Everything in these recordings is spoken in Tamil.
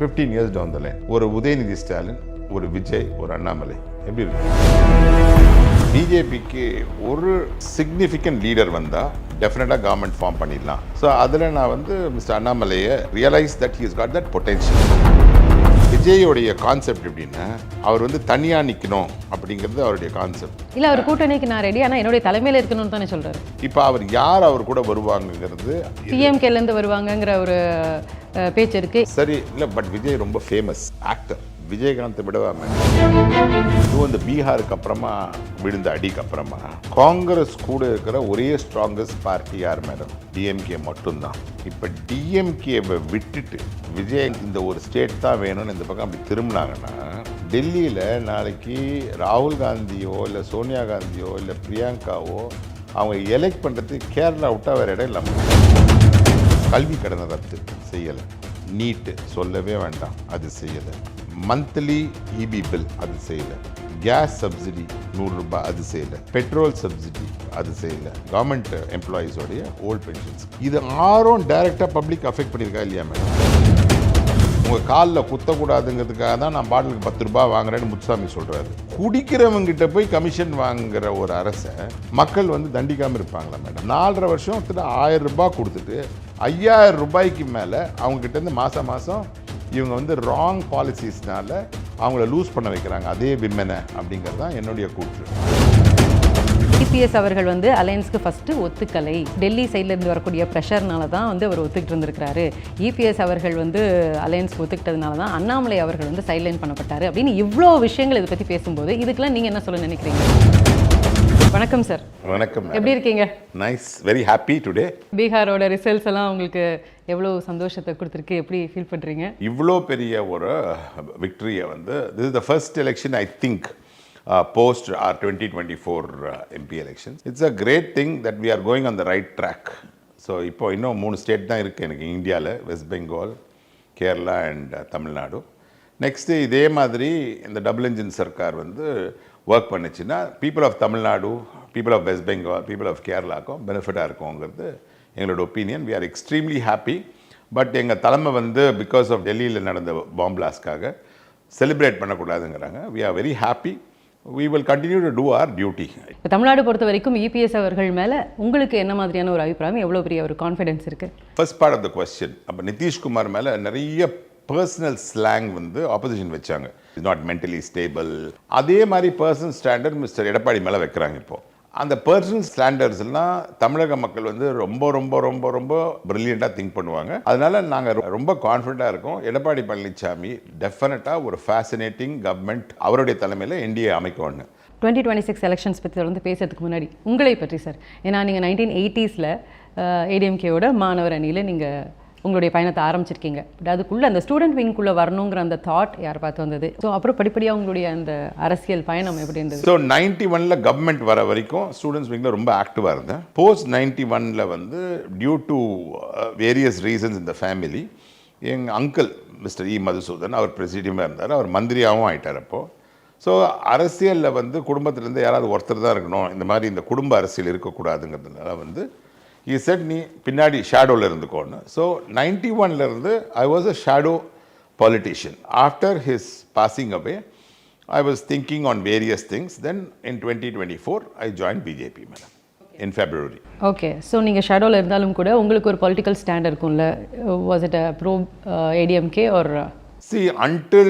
Fifteen years down the line ஒரு உதயநிதி ஸ்டாலின் ஒரு விஜய் ஒரு அண்ணாமலை. எப்படி இருக்கு? பிஜேபிக்கு ஒரு சிக்னிஃபிகண்ட் லீடர் வந்தால் டெஃபினட்டாக கவர்மெண்ட் ஃபார்ம் பண்ணிடலாம். ஸோ அதில் நான் வந்து மிஸ்டர் அண்ணாமலையை realise that he's got that potential விஜயோடைய concept எப்படின்னா அவர் வந்து தனியாக நிற்கணும் அப்படிங்கிறது அவருடைய கான்செப்ட் இல்ல அவர் கூட்டணிக்கு நான் ரெடி ஆனா என்னுடைய தலைமையில இருக்கணும்னு தானே சொல்றாரு. இப்போ அவர் யார் அவர் கூட வருவாங்கங்கிறது டிஎம்கேல இருந்து வருவாங்கங்கிற ஒரு பேச்சு இருக்கு. சரி இல்லை பட் விஜய் ரொம்ப ஃபேமஸ் ஆக்டர் விஜயகாந்த் விடவாம இதுவும் இந்த பீகாருக்கு அப்புறமா விழுந்த அடிக்கு அப்புறமா காங்கிரஸ் கூட இருக்கிற ஒரே ஸ்ட்ராங்கஸ்ட் பார்ட்டி யார் மேடம்? டிஎம்கே மட்டும்தான். இப்போ டிஎம்கேவை விட்டுட்டு விஜய் இந்த ஒரு ஸ்டேட் தான் வேணும்னு இந்த பக்கம் அப்படி திரும்பினாங்கன்னா டெல்லியில் நாளைக்கு ராகுல் காந்தியோ இல்லை சோனியா காந்தியோ இல்லை பிரியங்காவோ அவங்க எலெக்ட் பண்ணுறதுக்கு கேரளா விட்டா வேறு இடம் இல்லாமல் கல்வி கடனை ரத்து செய்யலை. நீட்டு சொல்லவே வேண்டாம். அது செய்யலை. மந்த்லி இபி பில் அது செய்யலை. கேஸ் சப்சிடி நூறுரூபா அது செய்யலை. பெட்ரோல் சப்சிடி அது செய்யலை. கவர்மெண்ட் எம்ப்ளாயீஸோடைய ஓல்ட் பென்ஷன்ஸ் இது ஆறும் டைரெக்டாக பப்ளிக் அஃபெக்ட் பண்ணியிருக்கா இல்லையா மேடம் உங்கள் காலில் குத்தக்கூடாதுங்கிறதுக்காக தான் நான் பாட்டிலுக்கு பத்து ரூபாய் வாங்குறேன்னு முத்துசாமி சொல்கிறாரு குடிக்கிறவங்கிட்ட போய் கமிஷன் வாங்குகிற ஒரு அரசை மக்கள் வந்து தண்டிக்காமல் இருப்பாங்களா மேடம் நாலரை வருஷம் ஆயிரம் ரூபாய் கொடுத்துட்டு ஐயாயிரம் ரூபாய்க்கு மேலே அவங்ககிட்டேருந்து மாதம் மாதம் இவங்க வந்து ராங் பாலிசிஸ்னால அவங்கள லூஸ் பண்ண வைக்கிறாங்க. அதே விம்மனை அப்படிங்கிறது தான் என்னுடைய கூற்று. டிபிஎஸ் அவர்கள் வந்து அலையன்ஸ்க்கு ஃபஸ்ட்டு ஒத்துக்கலை. டெல்லி சைட்லேருந்து வரக்கூடிய ப்ரெஷர்னால தான் வந்து அவர் ஒத்துக்கிட்டு இருந்திருக்கிறாரு. இபிஎஸ் அவர்கள் வந்து அலையன்ஸ் ஒத்துக்கிட்டதுனால தான் அண்ணாமலை அவர்கள் வந்து சைட்லைன் பண்ணப்பட்டார் அப்படின்னு இவ்வளோ விஷயங்கள் இதை பற்றி பேசும்போது இதுக்கெல்லாம் நீங்கள் என்ன சொல்ல நினைக்கிறீங்க? வணக்கம் சார் வணக்கம் எப்படி இருக்கீங்க? நைஸ் வெரி ஹாப்பி டுடே பீகாரோட ரிசல்ட்ஸ் எல்லாம் உங்களுக்கு எவ்வளோ சந்தோஷத்தை கொடுத்துருக்கு? எப்படி ஃபீல் பண்றீங்க? இவ்வளோ பெரிய ஒரு விக்டரியை வந்து this is the first election I think post our twenty twenty four MP election it's a great thing that we are going on the right track so இப்போ இன்னும் மூணு ஸ்டேட் தான் இருக்குது எனக்கு இந்தியாவில் west Bengal Kerala and Tamil Nadu next இதே மாதிரி இந்த டபுள் இன்ஜின் சர்க்கார் வந்து ஒர்க் பண்ணுச்சுன்னா people of Tamil Nadu people of West Bengal people of கேரளாக்கும் பெனிஃபிட்டாக இருக்குங்கிறது எங்களோட opinion we are extremely happy but எங்கள் தலைமை வந்து பிகாஸ் ஆஃப் டெல்லியில் நடந்த பாம் பிளாஸ்க்காக celebrate பண்ணக்கூடாதுங்கிறாங்க. We are very happy we will continue to do our duty இப்போ தமிழ்நாடு பொறுத்த வரைக்கும் இபிஎஸ் அவர்கள் மேலே உங்களுக்கு என்ன மாதிரியான ஒரு அபிப்பிராயம்? எவ்வளோ பெரிய ஒரு கான்ஃபிடன்ஸ் இருக்கு? First part of the question அப்போ நிதிஷ்குமார் மேலே நிறைய பர்சனல் ஸ்லாங் வந்து ஆப்போசிஷன் வச்சாங்க. இஸ் நாட் மென்டலி ஸ்டேபிள் அதே மாதிரி பர்சனல் ஸ்டாண்டர்ட் மிஸ்டர் எடப்பாடி மேலே வைக்கிறாங்க இப்போ. அந்த பர்சனல் ஸ்டாண்டர்ட்ஸ்லாம் தமிழக மக்கள் வந்து ரொம்ப ரொம்ப ரொம்ப ரொம்ப ப்ரில்லியண்ட்டாக திங்க் பண்ணுவாங்க. அதனால் நாங்கள் ரொம்ப கான்ஃபிடண்ட்டாக இருக்கோம். எடப்பாடி பழனிசாமி டெஃபினட்டாக ஒரு ஃபேசினேட்டிங் கவர்மெண்ட் அவருடைய தலைமையில் என்டிஏ அமைக்கணும்னு. டுவெண்ட்டி டுவெண்ட்டி சிக்ஸ் எலெக்ஷன்ஸ் பற்றி தொடர்ந்து பேசுறதுக்கு முன்னாடி உங்களை பற்றி சார் ஏன்னா நீங்கள் நைன்டீன் எயிட்டிஸில் ஏடிஎம்கேவோட மாணவர் அணியில் நீங்கள் உங்களுடைய பயணத்தை ஆரம்பிச்சிருக்கீங்க. பட் அதுக்குள்ளே அந்த ஸ்டூடெண்ட் விங்குள்ளே வரணுங்கிற அந்த தாட் யார் பார்த்து வந்தது? ஸோ அப்புறம் படிப்படியாக உங்களுடைய அந்த அரசியல் பயணம் எப்படி இருந்தது? ஸோ நைன்டி ஒனில் கவர்மெண்ட் வர வரைக்கும் ஸ்டூடெண்ட்ஸ் விங்கில் ரொம்ப ஆக்டிவாக இருந்தேன். போஸ்ட் நைன்டி ஒனில் வந்து டியூ டு வேரியஸ் ரீசன்ஸ் இந்த ஃபேமிலி எங்கள் அங்கிள் மிஸ்டர் இ மதுசூதன் அவர் பிரசிடியமாக இருந்தார். அவர் மந்திரியாகவும் ஆகிட்டார் அப்போது ஸோ அரசியலில் வந்து குடும்பத்திலேருந்து யாராவது ஒருத்தர் தான் இருக்கணும். இந்த மாதிரி இந்த குடும்ப அரசியல் இருக்கக்கூடாதுங்கிறதுனால வந்து இ செட் நீ பின்னாடி ஷேடோவில் இருந்துக்கோன்னு ஸோ நைன்டி இருந்து I was a shadow politician. After his passing away, I was thinking on various things. Then in 2024, I joined BJP, madam, in February. Okay so நீங்கள் ஷேடோவில் இருந்தாலும் கூட உங்களுக்கு ஒரு பொலிட்டிக்கல் ஸ்டாண்ட் இருக்கும்ல was it a pro ADMK ஒரு See, until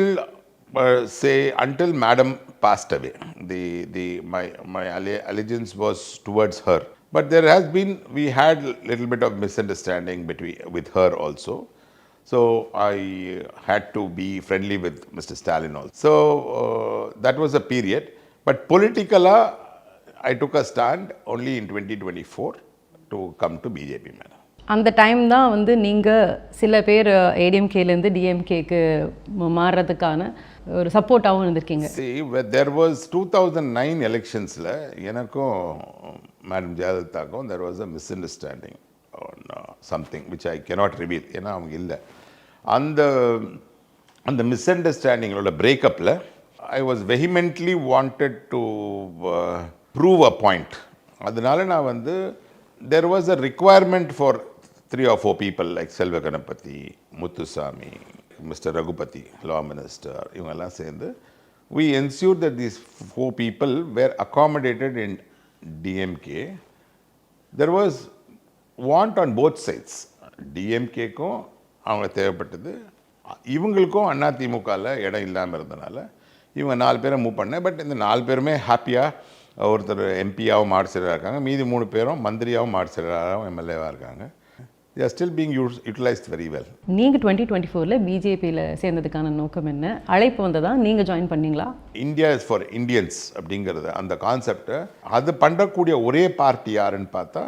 uh, say until Madam passed away, the the my my alle- allegiance was towards her. But there has been we had little bit of misunderstanding between with her also. So I had to be friendly with Mr. Stalin also. So uh, that was a period. But politically, I took a stand only in 2024 to come to BJP, madam. அந்த டைம் தான் வந்து நீங்கள் சில பேர் ஏடிஎம்கேலேருந்து டிஎம்கேக்கு மாறுறதுக்கான ஒரு சப்போர்ட்டாகவும் இருந்திருக்கீங்க See, where there was 2009 electionsல எனக்கும் madam ஜெயலலிதாக்கும் there was a misunderstanding something which I cannot reveal ஏன்னா அவங்க இல்லை. அந்த அந்த மிஸ் அண்டர்ஸ்டாண்டிங்களோட பிரேக்கப்பில் I was vehemently wanted to prove a point அதனால நான் வந்து there was a requirement for three or four people like Selva Ganapathy Muthusamy mister Raghupathy law minister இவங்கெல்லாம் சேர்ந்து we ensured that these four people were accommodated in DMK. There was want on both sides. டிஎம்கேக்கும் அவங்க தேவைப்பட்டது இவங்களுக்கும் அதிமுகவில் இடம் இல்லாமல் இருந்தனால இவங்க நாலு பேரை மூவ் பண்ணேன் பட் இந்த நாலு பேருமே ஹாப்பியாக ஒருத்தர் எம்பியாகவும் மார்க்சியராக இருக்காங்க மீதி மூணு பேரும் மந்திரியாகவும் மார்க்சியராகவும் எம்எல்ஏவாக இருக்காங்க they are still being use utilised very well நீங்கள் டுவெண்ட்டி டுவெண்ட்டி ஃபோரில் பிஜேபியில் சேர்ந்ததுக்கான நோக்கம் என்ன? அழைப்பு வந்ததா? நீங்கள் ஜாயின் பண்ணீங்களா? இந்தியா இஸ் ஃபார் இந்தியன்ஸ் அப்படிங்கிறது அந்த கான்செப்டை அது பண்ணக்கூடிய ஒரே பார்ட்டி யாருன்னு பார்த்தா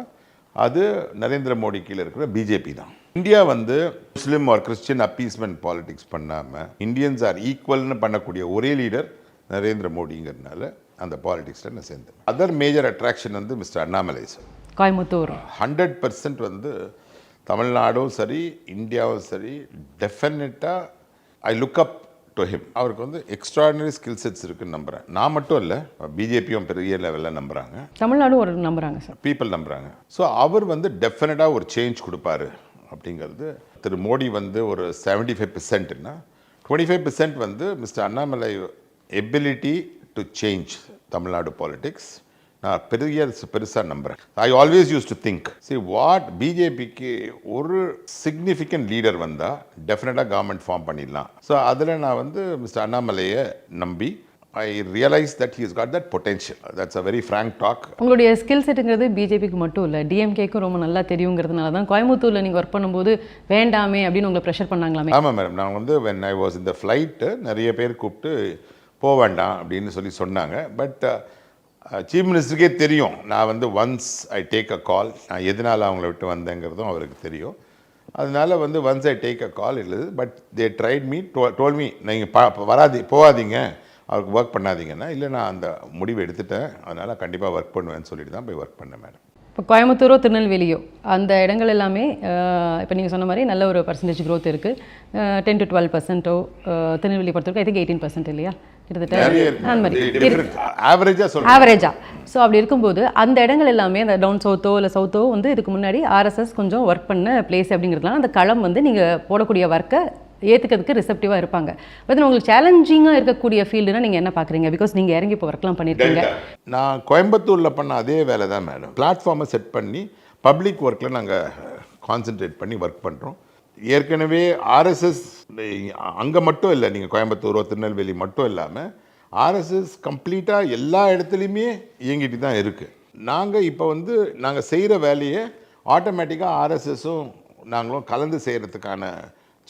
அது நரேந்திர மோடி கீழே இருக்கிற பிஜேபி தான். இந்தியா வந்து Muslim or Christian appeasement politics பண்ணாமல் இந்தியன்ஸ் ஆர் ஈக்குவல்னு பண்ணக்கூடிய ஒரே லீடர் நரேந்திர மோடிங்கிறதுனால அந்த பாலிடிக்ஸில் நான் சேர்ந்தேன். அதர் மேஜர் அட்ராக்ஷன் வந்து mister Annamalai sir Coimbatore. Hundred percent வந்து தமிழ்நாடும் சரி இந்தியாவும் சரி டெஃபினட்டாக I look up to him அவருக்கு வந்து எக்ஸ்ட்ராடினரி ஸ்கில் செட்ஸ் இருக்குன்னு நம்புகிறேன் நான் மட்டும் இல்லை பிஜேபியும் பெரிய லெவலில் நம்புகிறாங்க தமிழ்நாடும் ஒரு நம்புறாங்க சார் பீப்புள் நம்புகிறாங்க ஸோ அவர் வந்து டெஃபினட்டாக ஒரு சேஞ்ச் கொடுப்பாரு அப்படிங்கிறது. திரு மோடி வந்து ஒரு செவன்டி ஃபைவ் பெர்சென்ட்னா டுவெண்ட்டி ஃபைவ் பெர்சென்ட் வந்து mister Annamalai ability to change Tamil Nadu politics நான் பெரிய பெருசாக நம்புகிறேன் I always used to think see what பிஜேபிக்கு ஒரு சிக்னிஃபிகண்ட் லீடர் வந்தால் டெஃபினட்டாக கவர்மெண்ட் ஃபார்ம் பண்ணிடலாம். ஸோ அதில் நான் வந்து மிஸ்டர் அண்ணாமலையை நம்பி I realise that he's got that potential that's a very frank talk உங்களுடைய ஸ்கில் செட்டுங்கிறது பிஜேபிக்கு மட்டும் இல்லை டிஎம்கேக்கும் ரொம்ப நல்லா தெரியுங்கிறதுனால தான் கோயம்புத்தூரில் நீங்கள் ஒர்க் பண்ணும்போது வேண்டாமே அப்படின்னு உங்களை ப்ரெஷர் பண்ணாங்களாமே. ஆமாம் மேடம் நான் வந்து வென் ஐ வாஸ் இந்த ஃப்ளைட்டு நிறைய பேர் கூப்பிட்டு போக வேண்டாம் அப்படின்னு சொல்லி சொன்னாங்க. பட் சீஃப் மினிஸ்டருக்கே தெரியும். நான் வந்து ஒன்ஸ் ஐ டேக் அ கால் நான் எதனால் அவங்கள விட்டு வந்தேங்கிறதும் அவருக்கு தெரியும். அதனால் வந்து once I take a call இல்லை but they tried me to told me நீங்கள் பா வராதி போகாதீங்க. அவருக்கு ஒர்க் பண்ணாதீங்கன்னா இல்லை நான் அந்த முடிவு எடுத்துட்டேன். அதனால் கண்டிப்பாக ஒர்க் பண்ணுவேன்னு சொல்லிட்டு தான் போய் ஒர்க் பண்ணேன் மேடம் இப்போ கோயம்புத்தூரோ திருநெல்வேலியோ அந்த இடங்கள் எல்லாமே இப்போ நீங்கள் சொன்ன மாதிரி நல்ல ஒரு பர்சன்டேஜ் க்ரோத் இருக்குது டென் டு டுவெல் பர்சன்ட்டோ திருநெல்வேலி பொறுத்தவரைக்கும் ஐ திங்க் எயிட்டீன் பர்சன்ட் இல்லையா? ஆவரேஜா ஸோ அப்படி இருக்கும்போது அந்த இடங்கள் எல்லாமே அந்த டவுன் சவுத்தோ இல்லை சவுத்தோ வந்து இதுக்கு முன்னாடி ஆர்எஸ்எஸ் கொஞ்சம் ஒர்க் பண்ண பிளேஸ் அப்படிங்கிறதுலாம் அந்த களம் வந்து நீங்கள் போடக்கூடிய ஒர்க்கை ஏற்றுக்கிறதுக்கு ரிசப்டிவாக இருப்பாங்க. பட் உங்களுக்கு சேலஞ்சிங்காக இருக்கக்கூடிய ஃபீல்டுனா நீங்கள் என்ன பார்க்குறீங்க பிகாஸ் நீங்கள் இறங்கி இப்போ ஒர்க்லாம் பண்ணியிருக்கீங்க நான் கோயம்புத்தூரில் பண்ண அதே வேலை தான் மேடம் பிளாட்ஃபார்மை செட் பண்ணி பப்ளிக் ஒர்க்கில் நாங்கள் கான்சென்ட்ரேட் பண்ணி ஒர்க் பண்ணுறோம் ஏற்கனவே ஆர்எஸ்எஸ் அங்கே மட்டும் இல்லை நீங்கள் கோயம்புத்தூரோ திருநெல்வேலி மட்டும் இல்லாமல் ஆர்எஸ்எஸ் கம்ப்ளீட்டாக எல்லா இடத்துலையுமே இயங்கிட்டு தான் இருக்குது நாங்கள் இப்போ வந்து நாங்கள் செய்கிற வேலையை ஆட்டோமேட்டிக்காக ஆர்எஸ்எஸும் நாங்களும் கலந்து செய்கிறதுக்கான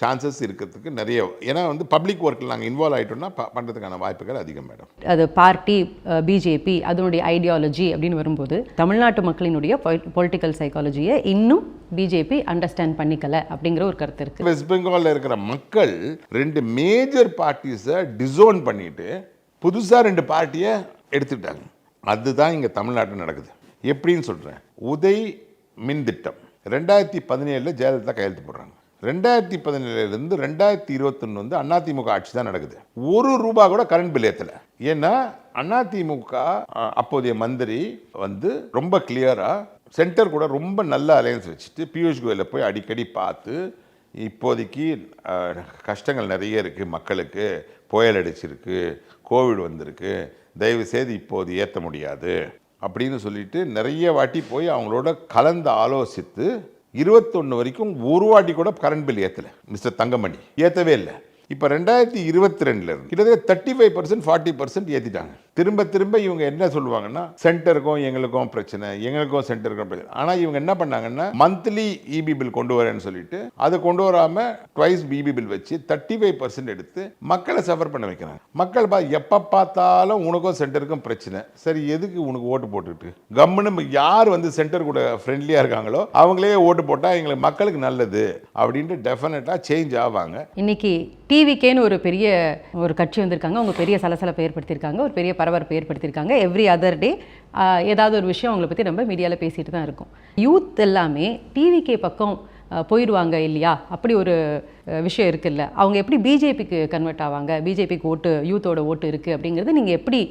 சான்சஸ் இருக்கிறதுக்கு நிறைய ஏன்னா வந்து பப்ளிக் ஒர்க்கில் நாங்கள் இன்வால்வ் ஆகிட்டோம்னா பண்ணுறதுக்கான வாய்ப்புகள் அதிகம் மேடம் அது பார்ட்டி பிஜேபி அதனுடைய ஐடியாலஜி அப்படின்னு வரும்போது தமிழ்நாட்டு மக்களினுடைய பொலிட்டிக்கல் சைக்காலஜியை இன்னும் பிஜேபி அண்டர்ஸ்டாண்ட் பண்ணிக்கல அப்படிங்கிற ஒரு கருத்து இருக்குது வெஸ்ட் பெங்காலில் இருக்கிற மக்கள் ரெண்டு மேஜர் பார்ட்டிஸை டிசோன் பண்ணிட்டு புதுசாக ரெண்டு பார்ட்டியை எடுத்துக்கிட்டாங்க. அதுதான் இங்கே தமிழ்நாட்டில் நடக்குது. எப்படின்னு சொல்கிறேன் உதய் மின் திட்டம். ரெண்டாயிரத்தி பதினேழில் ஜெயலலிதா கையெழுத்து போடுறாங்க. ரெண்டாயிரத்தி பதினேழுலேருந்து ரெண்டாயிரத்தி இருபத்தொன்று வந்து அதிமுக ஆட்சி தான் நடக்குது. ஒரு ரூபா கூட கரண்ட் பில் ஏற்றலை ஏன்னா அதிமுக அப்போதைய மந்திரி வந்து ரொம்ப கிளியராக சென்டர் கூட ரொம்ப நல்ல அலையன்ஸ் வச்சுட்டு பியூஷ் கோயலை போய் அடிக்கடி பார்த்து இப்போதைக்கு கஷ்டங்கள் நிறைய இருக்குது மக்களுக்கு புயல் அடிச்சிருக்கு கோவிட் வந்திருக்கு தயவு செய்து இப்போது ஏற்ற முடியாது. அப்படின்னு சொல்லிட்டு நிறைய வாட்டி போய் அவங்களோட கலந்து ஆலோசித்து இருபத்தொன்று வரைக்கும் ஒரு வாட்டி கூட கரண்ட் பில் ஏற்றலை மிஸ்டர் தங்கமணி. ஏற்றவே இல்லை. இப்போ ரெண்டாயிரத்தி இருபத்தி ரெண்டுல இருந்து கிட்டத்தட்ட thirty five percent forty percent ஏற்றிட்டாங்க திரும்ப திரும்ப இவங்க என்ன சொல்லுவாங்கன்னா சென்டருக்கும் எங்களுக்கும் பிரச்சனை எங்களுக்கும் சென்டருக்கும் பிரச்சனை. ஆனால் இவங்க என்ன பண்ணாங்கன்னா மந்த்லி இபி பில் கொண்டு வரேன்னு சொல்லிட்டு அதை கொண்டு வராமல் ட்வைஸ் பிபி பில் வச்சு தேர்ட்டி ஃபைவ் பர்சன்ட் எடுத்து மக்களை சஃபர் பண்ண வைக்கிறாங்க. மக்கள் பா எப்போ பார்த்தாலும் உனக்கும் சென்டருக்கும் பிரச்சனை. சரி எதுக்கு உனக்கு ஓட்டு போட்டுட்டு கம்முன்னு யார் வந்து சென்டர் கூட ஃப்ரெண்ட்லியாக இருக்காங்களோ அவங்களே ஓட்டு போட்டால் எங்களுக்கு மக்களுக்கு நல்லது. அப்படின்ட்டு டெஃபினட்டாக சேஞ்ச் ஆவாங்க. இன்னைக்கு டிவிகேன்னு ஒரு பெரிய ஒரு கட்சி வந்திருக்காங்க. அவங்க பெரிய சலசலப்பை ஏற்படுத்தியிருக்காங்க. ஒரு பெரிய பரபரப்பு ஏற்படுத்தியிருக்காங்க. எவ்ரி அதர் டே ஏதாவது ஒரு விஷயம் அவங்கள பற்றி நம்ம மீடியாவில் பேசிட்டு தான் இருக்கோம். யூத் எல்லாமே டிவிகே பக்கம் போயிடுவாங்க இல்லையா? அப்படி ஒரு விஷயம் இருக்குல்ல. அவங்க எப்படி பிஜேபிக்கு கன்வெர்ட் ஆவாங்க? பிஜேபிக்கு ஓட்டு யூத்தோட ஓட்டு இருக்குது அப்படிங்கிறது நீங்கள் எப்படி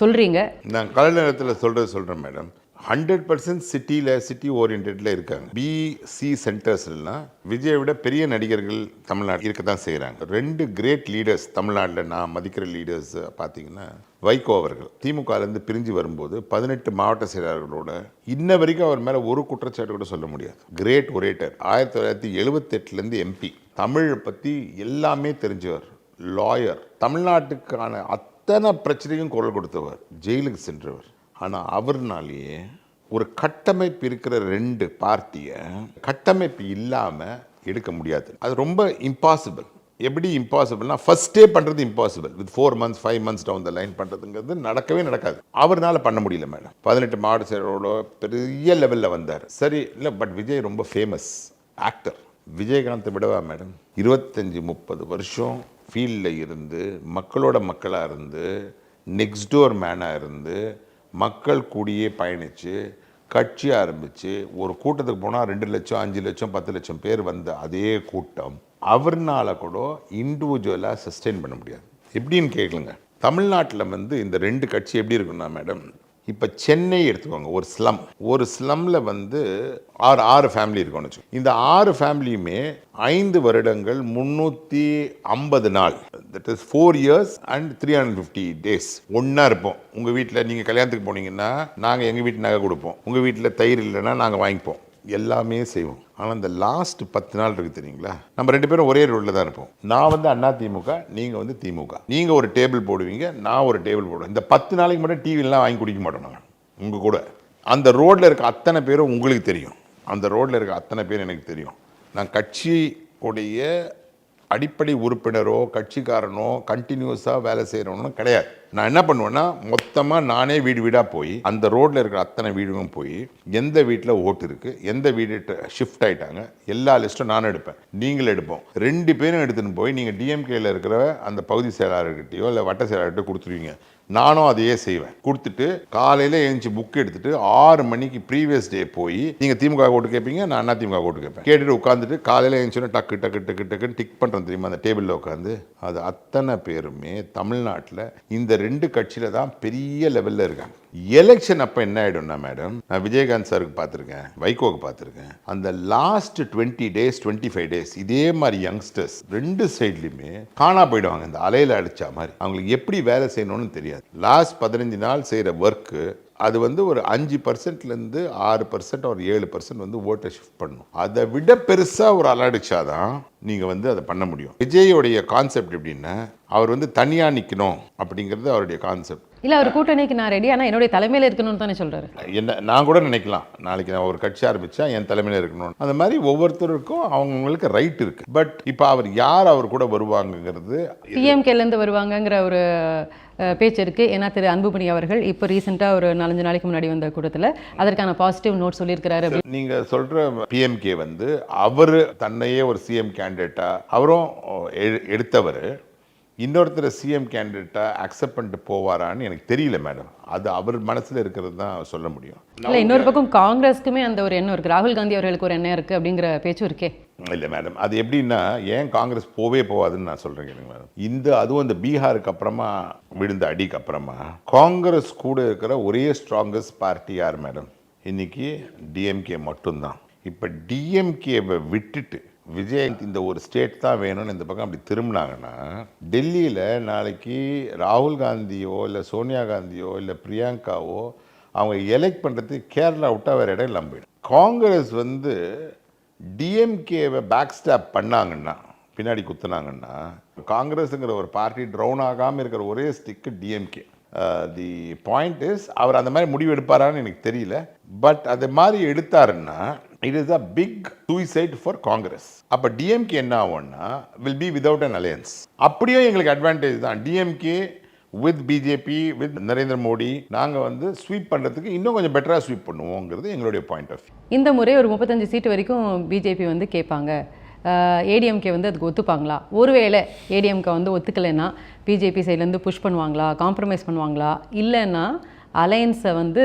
சொல்கிறீங்க நான் கலை நேரத்தில் சொல்கிறது சொல்கிறேன் மேடம் ஹண்ட்ரட் பர்சன்ட் சிட்டியில் சிட்டி ஓரியன்டில் இருக்காங்க. பிசி சென்டர்ஸ்லாம் விஜயை விட பெரிய நடிகர்கள் தமிழ்நாடு இருக்க தான் செய்கிறாங்க ரெண்டு கிரேட் லீடர்ஸ் தமிழ்நாட்டில் நான் மதிக்கிற லீடர்ஸ் பார்த்தீங்கன்னா வைகோ அவர்கள். திமுகலேருந்து பிரிஞ்சு வரும்போது பதினெட்டு மாவட்ட செயலாளர்களோட இன்ன வரைக்கும் அவர் மேலே ஒரு குற்றச்சாட்டு கூட சொல்ல முடியாது. கிரேட் ஒரேட்டர் ஆயிரத்தி தொள்ளாயிரத்தி எழுபத்தெட்டுலேருந்து எம்பி தமிழை பற்றி எல்லாமே தெரிஞ்சவர் லாயர் தமிழ்நாட்டுக்கான அத்தனை பிரச்சனையும் குரல் கொடுத்தவர் ஜெயிலுக்கு சென்றவர். ஆனால் அவர்னாலேயே ஒரு கட்டமைப்பு இருக்கிற ரெண்டு பார்ட்டியை கட்டமைப்பு இல்லாமல் எடுக்க முடியாது. அது ரொம்ப இம்பாசிபிள் எப்படி இம்பாசிபிள்னா ஃபஸ்ட்டே பண்ணுறது impossible with four months five months down the line பண்ணுறதுங்கிறது நடக்கவே நடக்காது. அவர்னால பண்ண முடியல மேடம் பதினெட்டு மாவட்ட செயலோட பெரிய லெவலில் வந்தார். சரி இல்லை பட் விஜய் ரொம்ப ஃபேமஸ் ஆக்டர் விஜயகாந்தை விடவா மேடம் இருபத்தஞ்சி முப்பது வருஷம் ஃபீல்டில் இருந்து மக்களோட மக்களாக இருந்து நெக்ஸ்ட் டோர் மேனாக இருந்து மக்கள் கூடியே பயணித்து கட்சி ஆரம்பித்து ஒரு கூட்டத்துக்கு போனால் ரெண்டு லட்சம் அஞ்சு லட்சம் பத்து லட்சம் பேர் வந்த அதே கூட்டம் அவர்னால கூட இண்டிவிஜுவலாக சஸ்டெயின் பண்ண முடியாது. எப்படின்னு கேட்கலுங்க தமிழ்நாட்டில் வந்து இந்த ரெண்டு கட்சி எப்படி இருக்குன்னா மேடம் இப்போ சென்னை எடுத்துக்கோங்க ஒரு ஸ்லம் ஒரு ஸ்லம்ல வந்து ஆறு ஆறு ஃபேமிலி இருக்கும்னு வச்சுக்கோங்க இந்த ஆறு ஃபேமிலியுமே ஐந்து வருடங்கள் முந்நூற்றி ஐம்பது நாள். That is four years and three hundred fifty days ஒன்றா இருப்போம். உங்கள் வீட்டில் நீங்கள் கல்யாணத்துக்கு போனீங்கன்னா நாங்கள் எங்கள் வீட்டு நகை கொடுப்போம். உங்கள் வீட்டில் தயிர் இல்லைன்னா நாங்கள் வாங்கிப்போம். எல்லாமே செய்வோம். ஆனால் இந்த லாஸ்ட் பத்து நாள் இருக்குது தெரியுங்களா? நம்ம ரெண்டு பேரும் ஒரே ரோட்டில் தான் இருப்போம். நான் வந்து அண்ணா திமுக நீங்கள் வந்து திமுக. நீங்கள் ஒரு டேபிள் போடுவீங்க நான் ஒரு டேபிள் போடுவேன். இந்த பத்து நாளைக்கு மட்டும் டிவிலாம் வாங்கி குடிக்க மாட்டோம் நாங்கள் உங்கள் கூட. அந்த ரோட்டில் இருக்க அத்தனை பேரும் உங்களுக்கு தெரியும். அந்த ரோட்டில் இருக்க அத்தனை பேர் எனக்கு தெரியும். நான் கட்சி உடைய அடிப்படை உறுப்பினரோ கட்சிக்காரனோ கண்டினியூஸாக வேலை செய்கிறவனும் கிடையாது. நான் என்ன பண்ணுவேன்னா மொத்தமாக நானே வீடு வீடாக போய் அந்த ரோட்டில் இருக்கிற அத்தனை வீடுகளும் போய் எந்த வீட்டில் ஓட்டு இருக்குது எந்த வீடு ஷிஃப்ட் ஆகிட்டாங்க எல்லா லிஸ்ட்டும் நானும் எடுப்பேன். நீங்களும் எடுப்போம். ரெண்டு பேரும் எடுத்துன்னு போய் நீங்கள் டிஎம்கேயில் இருக்கிற அந்த பகுதி செயலாளர்கிட்டயோ இல்லை வட்ட செயலாளர்கிட்ட கொடுத்துருவீங்க. நானும் அதையே செய்வேன். கொடுத்துட்டு காலையில் எழுந்துச்சு புக் எடுத்துட்டு ஆறு மணிக்கு ப்ரீவியஸ் டே போய் நீங்கள் திமுக ஓட்டு கேட்பீங்க நான் அண்ணா திமுக ஓட்டு கேட்பேன் கேட்டுட்டு உட்காந்துட்டு காலையில் எழுந்துச்சுன்னா டக்கு டக்கு டக்கு டக்குன்னு டிக் பண்ணுறோம் தெரியுமா? அந்த டேபிளில் உட்காந்து அது அத்தனை பேருமே தமிழ்நாட்டில் இந்த ரெண்டு கட்சியில் தான் பெரிய லெவலில் இருக்காங்க. எலெக்ஷன் அப்போ என்ன ஆகிடும்னா மேடம் நான் விஜயகாந்த் சாருக்கு பார்த்துருக்கேன் வைகோக்கு பார்த்துருக்கேன். அந்த last twenty days twenty five days இதே மாதிரி யங்ஸ்டர்ஸ் ரெண்டு சைட்லையுமே காணா போயிடுவாங்க. இந்த அலையில் அடித்தா மாதிரி. அவங்களுக்கு எப்படி வேலை செய்யணும்னு தெரியாது. லாஸ்ட் பதினஞ்சு நாள் செய்கிற ஒர்க்கு அது வந்து ஒரு அஞ்சு பர்சன்ட்லேருந்து ஆறு பர்சன்ட் ஒரு ஏழு பர்சன்ட் வந்து ஓட்டை ஷிஃப்ட் பண்ணும். அதை விட பெருசாக ஒரு அலடிச்சாதான் நீங்கள் வந்து அதை பண்ண முடியும். விஜயோடைய கான்செப்ட் எப்படின்னா அவர் வந்து தனியாக நிற்கணும் அப்படிங்கிறது அவருடைய கான்செப்ட் இல்லை அவர் கூட்டணிக்கு நான் ரெடி ஆனால் என்னுடைய தலைமையில் இருக்கணும்னு தானே சொல்கிறாரு என்ன நான் கூட நினைக்கலாம். நாளைக்கு நான் ஒரு கட்சி ஆரம்பிச்சா என் தலைமையில் இருக்கணும் அந்த மாதிரி ஒவ்வொருத்தருக்கும் அவங்கவுங்களுக்கு ரைட் இருக்கு. பட் இப்போ அவர் யார் அவர் கூட வருவாங்கங்கிறது பிஎம்கேலேருந்து வருவாங்கங்கிற ஒரு பேச்சு இருக்குது ஏன்னா திரு அன்புமணி அவர்கள் இப்போ ரீசெண்டாக ஒரு நாலஞ்சு நாளைக்கு முன்னாடி வந்த கூட்டத்தில் அதற்கான பாசிட்டிவ் நோட் சொல்லியிருக்கிறாரு. அப்படி நீங்க சொல்ற பிஎம்கே வந்து அவர் தன்னையே ஒரு சிஎம் கேண்டிடேட்டா அவரும் எடுத்தவர். இன்னொருத்தர் சிஎம் கேண்டிடேட்டா அக்செப்ட் பண்ணிட்டு போவாரான்னு எனக்கு தெரியல மேடம் அது அவர் மனசுல இருக்கிறது தான் சொல்ல முடியும். இல்லை இன்னொரு பக்கம் காங்கிரஸ்க்குமே அந்த ஒரு எண்ணம் இருக்குது ராகுல் காந்தி அவர்களுக்கு ஒரு எண்ணம் இருக்குது அப்படிங்கிற பேச்சும் இருக்கே. இல்லை மேடம் அது எப்படின்னா ஏன் காங்கிரஸ் போவே போகாதுன்னு நான் சொல்கிறேன் கேளுங்க மேடம் இந்த அதுவும் இந்த பீகாருக்கு அப்புறமா விழுந்த அடிக்கு அப்புறமா காங்கிரஸ் கூட இருக்கிற ஒரே ஸ்ட்ராங்கஸ்ட் பார்ட்டி யார் மேடம் இன்னைக்கு டிஎம்கே மட்டும்தான். இப்போ டிஎம்கேவை விட்டுட்டு விஜய் இந்த ஒரு ஸ்டேட் தான் வேணும்னு இந்த பக்கம் அப்படி திரும்பினாங்கன்னா டெல்லியில் நாளைக்கு ராகுல் காந்தியோ இல்லை சோனியா காந்தியோ இல்லை பிரியங்காவோ அவங்க எலெக்ட் பண்ணுறதுக்கு கேரளா விட்டா வேறு இடம் இல்லாமல் போயிடும். காங்கிரஸ் வந்து டிஎம்கேவை பேக் ஸ்டாப் பண்ணாங்கன்னா பின்னாடி குத்துனாங்கன்னா காங்கிரஸுங்கிற ஒரு பார்ட்டி ட்ரௌன் ஆகாமல் இருக்கிற ஒரே stick DMK the point is அவர் அந்த மாதிரி முடிவு எடுப்பாரான்னு எனக்கு தெரியல. பட் அது மாதிரி எடுத்தாருன்னா it is a big suicide for Congress அப்போ டிஎம்கே என்ன ஆகும்னா will be without an alliance அப்படியே எங்களுக்கு அட்வான்டேஜ் தான். DMK with BJP with Narendra Modi நாங்கள் வந்து ஸ்வீப் பண்ணுறதுக்கு இன்னும் கொஞ்சம் பெட்டராக ஸ்வீப் பண்ணுவோங்கிறது எங்களுடைய பாயிண்ட் ஆஃப் வியூ இந்த முறை ஒரு முப்பத்தஞ்சு சீட்டு வரைக்கும் பிஜேபி வந்து கேட்பாங்க. ஏடிஎம்கே வந்து அதுக்கு ஒத்துப்பாங்களா? ஒருவேளை ஏடிஎம்கே வந்து ஒத்துக்கலைன்னா பிஜேபி சைட்லேருந்து புஷ் பண்ணுவாங்களா? காம்ப்ரமைஸ் பண்ணுவாங்களா? இல்லைன்னா அலையன்ஸை வந்து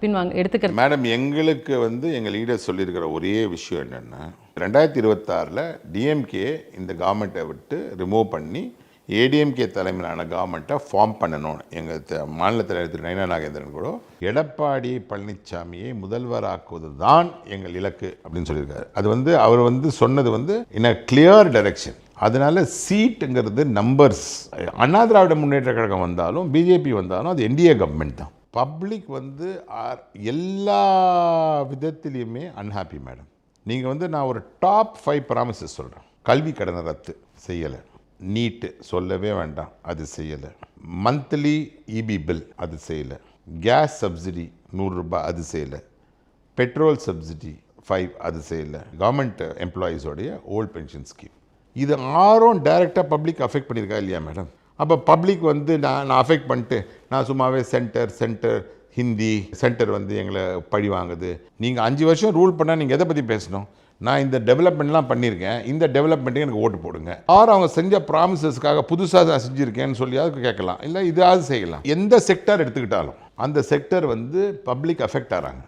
பின்வாங்க எடுத்துக்கிறது மேடம் எங்களுக்கு வந்து எங்கள் லீடர் சொல்லியிருக்கிற ஒரே விஷயம் என்னென்னா ரெண்டாயிரத்தி இருபத்தாறில் டிஎம்கே இந்த கவர்மெண்ட்டை விட்டு ரிமூவ் பண்ணி ஏடிஎம்கே தலைமையிலான கவர்மெண்ட்டை ஃபார்ம் பண்ணணும். எங்கள் மாநில தலைவர் திரு நயனா நாகேந்திரன் கூட எடப்பாடி பழனிசாமியை முதல்வராக்குவது தான் எங்கள் இலக்கு அப்படின்னு சொல்லியிருக்காரு. அது வந்து அவர் வந்து சொன்னது வந்து இன் அ கிளியர் டைரக்ஷன் அதனால சீட்டுங்கிறது நம்பர்ஸ் அண்ணா திராவிட முன்னேற்ற கழகம் வந்தாலும் பிஜேபி வந்தாலும் அது என்டிஏ கவர்மெண்ட் தான். பப்ளிக் வந்து ஆர் எல்லா விதத்திலையுமே அன்ஹாப்பி மேடம் நீங்கள் வந்து நான் ஒரு டாப் ஃபைவ் ப்ராமிசஸ் சொல்கிறேன் கல்வி கடனை ரத்து செய்யலை. நீட்டு சொல்லவே வேண்டாம் அது செய்யலை. மந்த்லி இபி பில் அது செய்யலை. கேஸ் சப்சிடி நூறுரூபா அது செய்யலை. பெட்ரோல் சப்சிடி ஃபைவ் அது செய்யலை. கவர்மெண்ட் எம்ப்ளாயீஸோடைய ஓல்ட் பென்ஷன் ஸ்கீம் இது ஆறும் டைரெக்டாக பப்ளிக் அஃபெக்ட் பண்ணியிருக்கா இல்லையா மேடம் அப்போ பப்ளிக் வந்து நான் நான் அஃபெக்ட் பண்ணிட்டு நான் சும்மாவே சென்டர் சென்டர் ஹிந்தி சென்டர் வந்து எங்களை பழி வாங்குது. நீங்கள் அஞ்சு வருஷம் ரூல் பண்ணால் நீங்கள் எதை பற்றி பேசணும்? நான் இந்த டெவலப்மெண்ட்லாம் பண்ணியிருக்கேன். இந்த டெவலப்மெண்ட்டுக்கு எனக்கு ஓட்டு போடுங்க. ஆர் அவங்க செஞ்ச ப்ராமிசஸ்க்காக புதுசாக நான் செஞ்சுருக்கேன்னு சொல்லியாவது கேட்கலாம்? இல்லை இதாவது செய்யலாம். எந்த செக்டர் எடுத்துக்கிட்டாலும் அந்த செக்டர் வந்து பப்ளிக் அஃபெக்ட் ஆகிறாங்க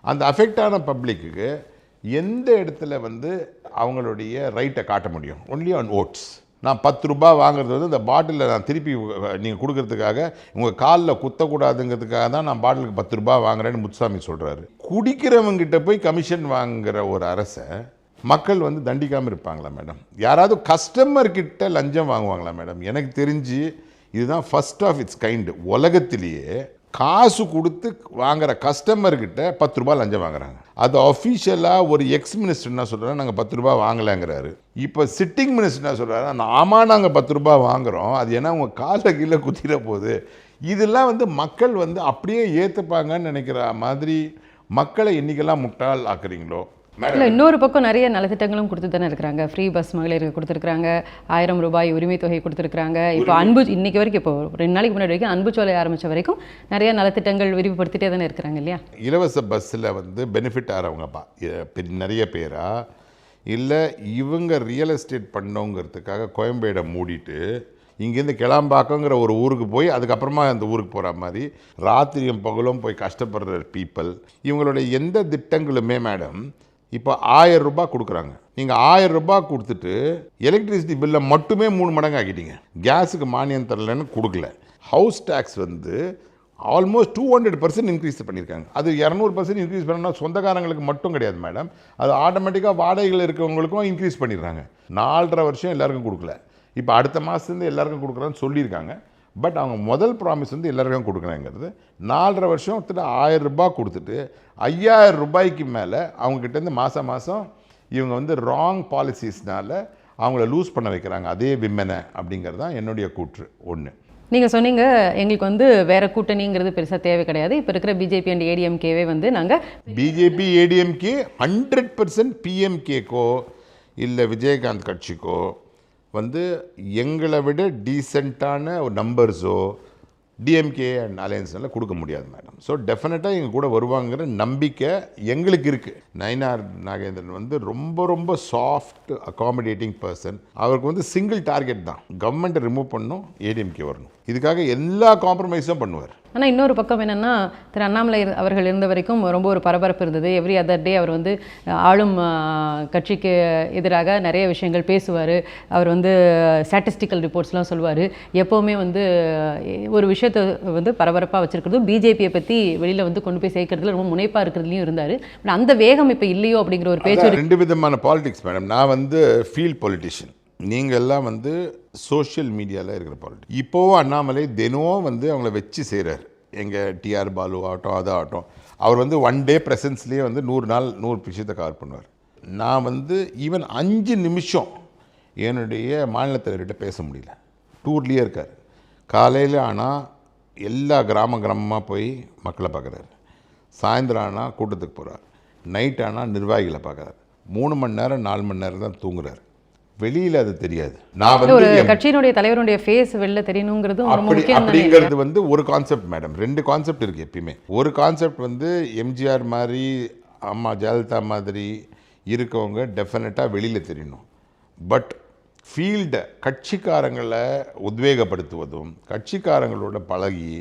அந்த அஃபெக்ட் ஆன பப்ளிக்கு எந்த இடத்துல வந்து அவங்களுடைய ரைட்டை காட்ட முடியும்? ஒன்லி ஆன் ஓட்ஸ் நான் பத்து ரூபாய் வாங்குறது வந்து இந்த பாட்டிலில் நான் திருப்பி நீங்கள் கொடுக்கறதுக்காக உங்கள் காலில் குத்தக்கூடாதுங்கிறதுக்காக தான் நான் பாட்டிலுக்கு பத்து ரூபாய் வாங்குறேன்னு முத்துசாமி சொல்கிறாரு குடிக்கிறவங்கிட்ட போய் கமிஷன் வாங்குகிற ஒரு அரசை மக்கள் வந்து தண்டிக்காமல் இருப்பாங்களா மேடம்? யாராவது கஸ்டமர்கிட்ட லஞ்சம் வாங்குவாங்களா மேடம்? எனக்கு தெரிஞ்சு இதுதான் ஃபர்ஸ்ட் ஆஃப் இட்ஸ் கைண்டு உலகத்திலேயே காசு கொடுத்து வாங்குற கஸ்டமர்கிட்ட பத்து ரூபாய் லஞ்சம் வாங்குறாங்க. அது அஃபிஷியலாக ஒரு எக்ஸ் மினிஸ்டர் என்ன சொல்கிறாரு நாங்கள் பத்து ரூபாய் வாங்கலைங்கிறாரு. இப்போ சிட்டிங் மினிஸ்டர் என்ன சொல்கிறாரு ஆமாம் நாங்கள் பத்து ரூபாய் வாங்குகிறோம் அது ஏன்னா உங்கள் காலை கீழே குத்திர போகுது? இதெல்லாம் வந்து மக்கள் வந்து அப்படியே ஏற்றுப்பாங்கன்னு நினைக்கிற மாதிரி மக்களை என்னைக்கெல்லாம் முட்டாள் ஆக்குறீங்களோ இல்லை இன்னொரு பக்கம் நிறைய நலத்திட்டங்களும் கொடுத்து தானே இருக்கிறாங்க. ஃப்ரீ பஸ் மகளிருக்கு கொடுத்துருக்காங்க ஆயிரம் ரூபாய் உரிமை தொகை கொடுத்துருக்காங்க இப்போ அன்பு இன்னைக்கு வரைக்கும் இப்போ ரெண்டு நாளைக்கு முன்னாடி வரைக்கும் அன்பு சோலை ஆரம்பித்த வரைக்கும் நிறைய நலத்திட்டங்கள் விரிவுபடுத்திட்டே தானே இருக்கிறாங்க இல்லையா? இலவச பஸ்ஸில் வந்து பெனிஃபிட் ஆகிறவங்கப்பா நிறைய பேரா? இல்லை இவங்க ரியல் எஸ்டேட் பண்ணோங்கிறதுக்காக கோயம்பேடை மூடிட்டு இங்கேருந்து கிளம்பாக்கங்கிற ஒரு ஊருக்கு போய் அதுக்கப்புறமா அந்த ஊருக்கு போகிற மாதிரி ராத்திரியும் பகலும் போய் கஷ்டப்படுற பீப்புள் இவங்களுடைய எந்த திட்டங்களுமே மேடம் இப்போ ஆயிரம் ரூபாய் கொடுக்குறாங்க. நீங்கள் ஆயிரம் ரூபாய் கொடுத்துட்டு எலக்ட்ரிசிட்டி பில்லை மட்டுமே மூணு மடங்கு ஆக்கிட்டீங்க. கேஸுக்கு மானியம் தரலன்னு கொடுக்கல. ஹவுஸ் டேக்ஸ் வந்து almost two hundred percent increase பண்ணியிருக்காங்க அது இரநூறு பர்சன்ட் இன்க்ரீஸ் பண்ணணும்னா சொந்தக்காரங்களுக்கு மட்டும் கிடையாது மேடம் அது ஆட்டோமேட்டிக்காக வாடகைகள் இருக்கிறவங்களுக்கும் இன்க்ரீஸ் பண்ணிடுறாங்க. நாலரை வருஷம் எல்லாருக்கும் கொடுக்கல. இப்போ அடுத்த மாதத்துலேருந்து எல்லாருக்கும் கொடுக்குறேன்னு சொல்லியிருக்காங்க. பட் அவங்க முதல் ப்ராமிஸ் வந்து எல்லாருக்கும் கொடுக்குறேங்கிறது நாலரை வருஷத்துல ஆயிரம் ரூபாய் கொடுத்துட்டு ஐயாயிரம் ரூபாய்க்கு மேலே அவங்ககிட்டேருந்து மாதம் மாதம் இவங்க வந்து ராங் பாலிசிஸ்னால அவங்கள லூஸ் பண்ண வைக்கிறாங்க. அதே விம்மனை அப்படிங்கிறது தான் என்னுடைய கூற்று. ஒன்று நீங்கள் சொன்னீங்க எங்களுக்கு வந்து வேற கூட்டணிங்கிறது பெருசாக தேவை கிடையாது. இப்போ இருக்கிற பிஜேபி அண்ட் ஏடிஎம்கேவே வந்து நாங்கள் பிஜேபி ஏடிஎம்கே ஹண்ட்ரட் பர்சன்ட் பிஎம்கேக்கோ இல்லை விஜயகாந்த் கட்சிக்கோ வந்து எங்களை விட டீசெண்டான ஒரு நம்பர்ஸோ டிஎம்கே அண்ட் அலையன்ஸ்னால கொடுக்க முடியாது மேடம் ஸோ டெஃபினட்டாக எங்கள் கூட வருவாங்கிற நம்பிக்கை எங்களுக்கு இருக்குது நயனார் நாகேந்திரன் வந்து ரொம்ப ரொம்ப சாஃப்ட் அகாமடேட்டிங் பர்சன் அவருக்கு வந்து சிங்கிள் டார்கெட் தான். கவர்மெண்ட்டை ரிமூவ் பண்ணணும் ஏடிஎம்கே வரணும். இதுக்காக எல்லா காம்ப்ரமைஸும் பண்ணுவார். ஆனால் இன்னொரு பக்கம் என்னென்னா திரு அண்ணாமலை அவர்கள் இருந்த வரைக்கும் ரொம்ப ஒரு பரபரப்பு இருந்தது. எவ்ரி அதர் டே அவர் வந்து ஆளும் கட்சிக்கு எதிராக நிறைய விஷயங்கள் பேசுவார். அவர் வந்து ஸ்டாட்டிஸ்டிக்கல் ரிப்போர்ட்ஸ்லாம் சொல்லுவார் எப்போவுமே வந்து ஒரு விஷயத்தை வந்து பரபரப்பாக வச்சிருக்கிறதும் பிஜேபியை பற்றி வெளியில் வந்து கொண்டு போய் சேர்க்கறதுல ரொம்ப முனைப்பாக இருக்கிறதுலையும் இருந்தார். பட் அந்த வேகம் இப்போ இல்லையோ அப்படிங்கிற ஒரு பேச்சு ரெண்டு விதமான பாலிடிக்ஸ் மேடம் நான் வந்து ஃபீல்ட் பொலிட்டிஷியன் நீங்கள் எல்லாம் வந்து சோஷியல் மீடியாவில் இருக்கிற பாலிட்டிக்ஸ் இப்போவும் அண்ணாமலை தினமும் வந்து அவங்கள வச்சு செய்கிறார் எங்கள் டிஆர் பாலு ஆகட்டும் அது ஆகட்டும். அவர் வந்து ஒன் டே ப்ரெசன்ஸ்லேயே வந்து நூறு நாள் நூறு விஷயத்தை கவர் பண்ணுவார். நான் வந்து ஈவன் அஞ்சு நிமிஷம் என்னுடைய மாநில தலைவர்கிட்ட பேச முடியல. டூர்லேயே இருக்கார். காலையில் ஆனால் எல்லா கிராம கிராமமாக போய் மக்களை பார்க்குறாரு. சாயந்தரம் ஆனால் கூட்டத்துக்கு போகிறார் நைட் ஆனால் நிர்வாகிகளை பார்க்குறாரு. மூணு மணி நேரம் நாலு மணி நேரம் தான் தூங்குறாரு. வெளியில் அது தெரியாது. நான் வந்து கட்சியினுடைய தலைவருடைய ஃபேஸ் வெளில அப்படி தானே அப்படிங்கிறது வந்து ஒரு கான்செப்ட் மேடம் ரெண்டு கான்செப்ட் இருக்குது எப்பயுமே. ஒரு கான்செப்ட் வந்து எம்ஜிஆர் மாதிரி அம்மா ஜெயலலிதா மாதிரி இருக்கவங்க டெஃபினட்டாக வெளியில் தெரியணும். பட் ஃபீல்டை கட்சிக்காரங்களை உத்வேகப்படுத்துவதும் கட்சிக்காரங்களோட பழகி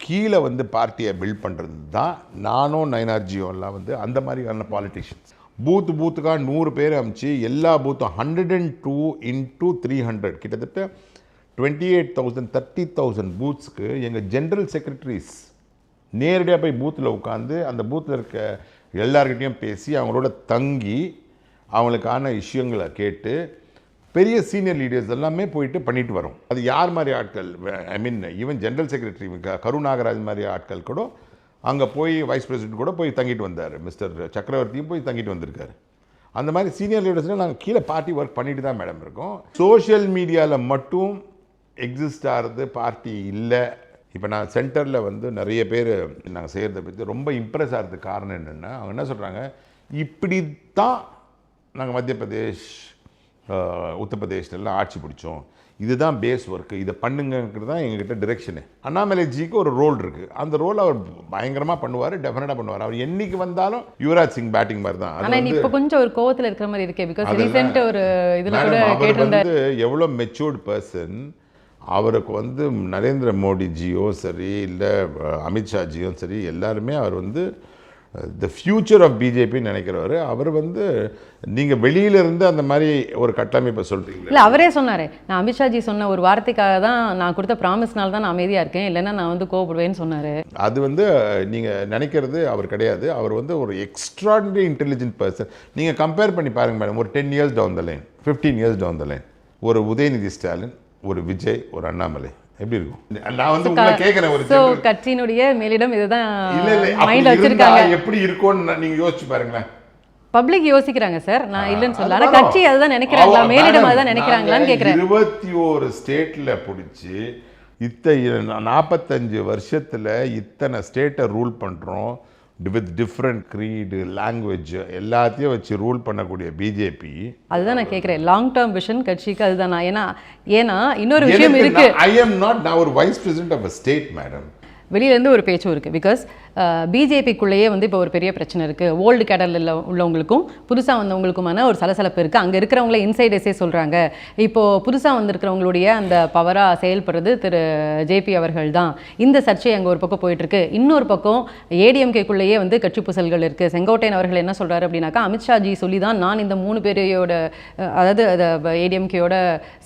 கீழே வந்து பார்ட்டியை பில்ட் பண்ணுறது தான் நானும் எல்லாம் வந்து அந்த மாதிரியான பாலிட்டிஷியன்ஸ் பூத்து பூத்துக்காக நூறு பேர் அமிச்சு எல்லா பூத்தும் hundred and two into three hundred கிட்டத்தட்ட twenty eight thousand thirty thousand பூத்ஸ்க்கு எங்கள் ஜென்ரல் செக்ரட்டரிஸ் நேரடியாக போய் பூத்தில் உட்காந்து அந்த பூத்தில் இருக்க எல்லார்கிட்டயும் பேசி அவங்களோட தங்கி அவங்களுக்கான விஷயங்களை கேட்டு பெரிய சீனியர் லீடர்ஸ் எல்லாமே போயிட்டு பண்ணிட்டு வரோம். அது யார் மாதிரி ஆட்கள்? I mean even general secretary Karunakaraj மாதிரி ஆட்கள் கூட அங்கே போய் வைஸ் பிரசிடென்ட் கூட போய் தங்கிட்டு வந்தார் மிஸ்டர் சக்கரவர்த்தியும் போய் தங்கிட்டு வந்திருக்காரு. அந்த மாதிரி சீனியர் லீடர்ஸ்னால் நாங்கள் கீழே பார்ட்டி ஒர்க் பண்ணிட்டு தான் மேடம் இருக்கோம். சோஷியல் மீடியாவில் மட்டும் எக்ஸிஸ்ட் ஆகிறது பார்ட்டி இல்லை. இப்போ நான் சென்டரில் வந்து நிறைய பேர் நாங்கள் செய்கிறத பற்றி ரொம்ப இம்ப்ரெஸ் ஆகிறதுக்கு காரணம் என்னென்னா அவங்க என்ன சொல்கிறாங்க இப்படி தான் நாங்கள் மத்திய பிரதேஷ் உத்தரப்பிரதேஷ்லாம் ஆட்சி பிடிச்சோம். இதுதான் பேஸ் ஒர்க்கு இதை பண்ணுங்கிறது தான் எங்ககிட்ட டிரெக்ஷனு அண்ணாமலைஜிக்கு ஒரு ரோல் இருக்குது அந்த ரோல் அவர் பயங்கரமாக பண்ணுவார் டெஃபினட்டாக பண்ணுவார். அவர் என்னைக்கு வந்தாலும் யுவராஜ் சிங் பேட்டிங் மாதிரி தான். இப்ப கொஞ்சம் ஒரு கோவத்துல இருக்கிற மாதிரி இருக்கே பிகாஸ் ரீசெண்ட் ஒரு இதுல கூட வந்து எவ்வளோ மெச்சூர்டு பர்சன் அவருக்கு வந்து நரேந்திர மோடிஜியோ சரி இல்லை அமித்ஷாஜியோ சரி எல்லாருமே அவர் வந்து த ஃபியூச்சர் ஆஃப் பிஜேபின்னு நினைக்கிறவர் அவர் வந்து நீங்கள் வெளியில இருந்து அந்த மாதிரி ஒரு கட்டமைப்பை சொல்கிறீங்களா இல்ல அவரே சொன்னாரு. நான் அமித்ஷாஜி சொன்ன ஒரு வார்த்தைக்காக தான் நான் கொடுத்த ப்ராமிஸ்னால தான் நான் அமைதியா இருக்கேன். இல்லைன்னா நான் வந்து கோவப்படுவேன்னு சொன்னாரு. அது வந்து நீங்கள் நினைக்கிறது அவர் கிடையாது. அவர் வந்து ஒரு எக்ஸ்ட்ராடினரி இன்டெலிஜென்ட் பர்சன் நீங்கள் கம்பேர் பண்ணி பாருங்க மேடம் ஒரு ten years down the line fifteen years down the line ஒரு உதயநிதி ஸ்டாலின் ஒரு விஜய் ஒரு அண்ணாமலை. எப்படி இருக்கும்? நான் வந்து உங்களை கேட்குறேன் ஒரு கட்சியினுடைய மேலிடம் இதுதான் இல்ல இல்ல இருந்தா வச்சிருக்காங்க. எப்படி இருக்கும்னு நீங்க யோசிச்சு பாருங்களேன். பப்ளிக் யோசிக்கிறாங்க சார் நான் இல்லைன்னு சொல்லல. ஆனா அது கட்சி அதுதான் நினைக்கிறாங்களா மேலிடம் அதுதான் நினைக்கிறாங்களான்னு நாங்க கேக்குறேன். இருபத்தி ஒரு ஸ்டேட்ல பிடிச்சி இத்த நாற்பத்தஞ்சு வருஷத்துல இத்தனை ஸ்டேட்டை ரூல் பண்றோம். வித் டிஃப்ரெண்ட் க்ரீடு லாங்குவேஜ் எல்லாத்தையும் வச்சு ரூல் பண்ணக்கூடிய பிஜேபி அதுதான் நான் கேக்குறேன். லாங் டேர்ம் விஷன் கட்சிக்கு அதுதான்? ஏன்னா ஏன்னா இன்னொரு விஷயம் இருக்கு. ஐ எம் நாட் நான் ஒரு vice president of a state madam வெளியில இருந்து ஒரு பேச்சும் இருக்குது பிகாஸ் பிஜேபிக்குள்ளேயே வந்து இப்போ ஒரு பெரிய பிரச்சனை இருக்குது ஓல்டு கேடலில் உள்ளவங்களுக்கும் புதுசாக வந்தவங்களுக்குமான ஒரு சலசலப்பு இருக்குது அங்கே இருக்கிறவங்கள இன்சைடர்ஸே சொல்கிறாங்க இப்போது புதுசாக வந்திருக்கிறவங்களுடைய அந்த பவராக செயல்படுறது திரு ஜேபி அவர்கள் தான். இந்த சர்ச்சை அங்கே ஒரு பக்கம் போயிட்டுருக்கு இன்னொரு பக்கம் ஏடிஎம்கேக்குள்ளேயே வந்து கட்சி பூசல்கள் இருக்குது செங்கோட்டையன் அவர்கள் என்ன சொல்கிறாரு அப்படின்னாக்கா அமித்ஷாஜி சொல்லி தான் நான் இந்த மூணு பேரையோட அதாவது அதை ஏடிஎம்கேயோட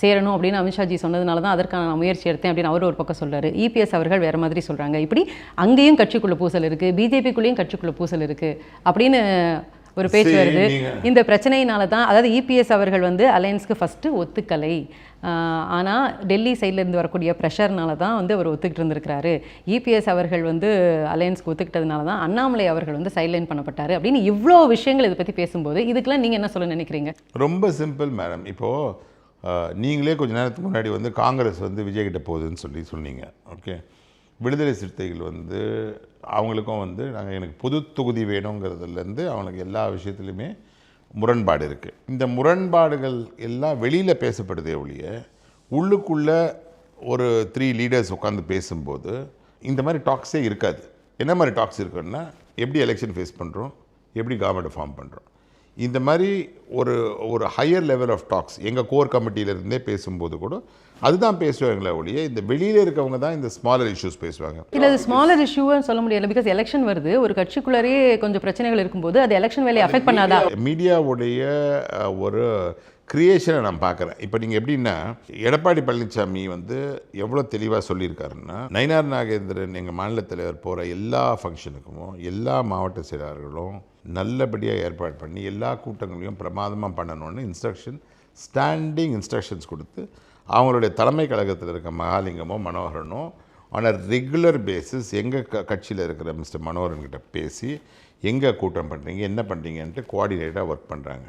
சேரணும் அப்படின்னு அமித்ஷாஜி சொன்னதுனால தான் அதற்கான நான் முயற்சி எடுத்தேன் அப்படின்னு அவர் ஒரு பக்கம் சொல்கிறார் இபிஎஸ் அவர்கள் வேறு மாதிரி சொல்கிறாங்க இப்படி அங்கேயும் கட்சிக்குள்ள பூசல் இருக்கு பிஜேபிக்குள்ளேயும் கட்சிக்குள்ள பூசல் இருக்கு அப்படின்னு ஒரு பேச்சு வருது. இந்த பிரச்சனையினால தான் அதாவது இபிஎஸ் அவர்கள் வந்து அலையன்ஸ்க்கு ஃபஸ்ட்டு ஒத்துக்கலை. ஆஹ் ஆனா டெல்லி சைடுல இருந்து வரக்கூடிய ப்ரெஷர்னால தான் வந்து அவர் ஒத்துக்கிட்டு இருந்திருக்கிறாரு. இபிஎஸ் அவர்கள் வந்து அலையன்ஸ்க்கு ஒத்துக்கிட்டதுனால தான் அண்ணாமலை அவர்கள் வந்து சைட்லைன் பண்ணப்பட்டாரு அப்படின்னு இவ்வளோ விஷயங்கள் இதை பற்றி பேசும்போது இதுக்கெல்லாம் நீங்க என்ன சொல்ல நினைக்கிறீங்க? ரொம்ப சிம்பிள் மேடம் இப்போது நீங்களே கொஞ்ச நேரத்துக்கு முன்னாடி வந்து காங்கிரஸ் வந்து விஜய் கிட்ட போகுதுன்னு சொல்லி சொன்னீங்க. ஓகே விடுதலை சிறுத்தைகள் வந்து அவங்களுக்கும் வந்து நாங்கள் எனக்கு பொது தொகுதி வேணுங்கிறதுலேருந்து அவனுக்கு எல்லா விஷயத்துலையுமே முரண்பாடு இருக்குது இந்த முரண்பாடுகள் எல்லாம் வெளியில் பேசப்படுதே ஒழிய உள்ளுக்குள்ளே ஒரு த்ரீ லீடர்ஸ் உட்காந்து பேசும்போது இந்த மாதிரி டாக்ஸே இருக்காது. என்ன மாதிரி டாக்ஸ் இருக்குன்னா எப்படி எலெக்ஷன் ஃபேஸ் பண்ணுறோம் எப்படி கவர்மெண்ட் ஃபார்ம் பண்ணுறோம் இந்த மாதிரி ஒரு ஒரு ஹையர் லெவல் ஆஃப் டாக்ஸ் எங்கள் கோர் கமிட்டியிலேருந்தே பேசும்போது கூட அதுதான் பேசுவாங்களே ஒழிய இந்த வெளியில் இருக்கவங்க தான் இந்த ஸ்மாலர் இஷ்யூஸ் பேசுவாங்க. இல்ல அது ஸ்மாலர் இஷ்யூன்னு சொல்ல முடியல பிகாஸ் எலெக்ஷன் வருது ஒரு கட்சிக்குள்ளரே கொஞ்சம் பிரச்சனைகள் இருக்கும்போது அது எலெக்ஷன் வேலையை அஃபெக்ட் பண்ணாதா? மீடியாவுடைய ஒரு கிரியேஷனை நான் பார்க்குறேன். இப்போ நீங்கள் எப்படின்னா எடப்பாடி பழனிசாமி வந்து எவ்வளோ தெளிவாக சொல்லியிருக்காருன்னா நயினார் நாகேந்திரன் எங்கள் மாநில தலைவர் போகிற எல்லா ஃபங்க்ஷனுக்கும் எல்லா மாவட்ட செயலாளர்களும் நல்லபடியாக ஏற்பாடு பண்ணி எல்லா கூட்டங்களையும் பிரமாதமாக பண்ணணும்னு இன்ஸ்ட்ரக்ஷன் ஸ்டாண்டிங் இன்ஸ்ட்ரக்ஷன்ஸ் கொடுத்து அவங்களுடைய தலைமை கழகத்தில் இருக்க மகாலிங்கமோ மனோகரனோ ஆன் அ ரெகுலர் பேசிஸ் எங்கள் க கட்சியில் இருக்கிற மிஸ்டர் மனோகரன்கிட்ட பேசி எங்கே கூட்டம் பண்ணுறீங்க என்ன பண்ணுறீங்கன்ட்டு கோஆர்டினேட்டாக ஒர்க் பண்ணுறாங்க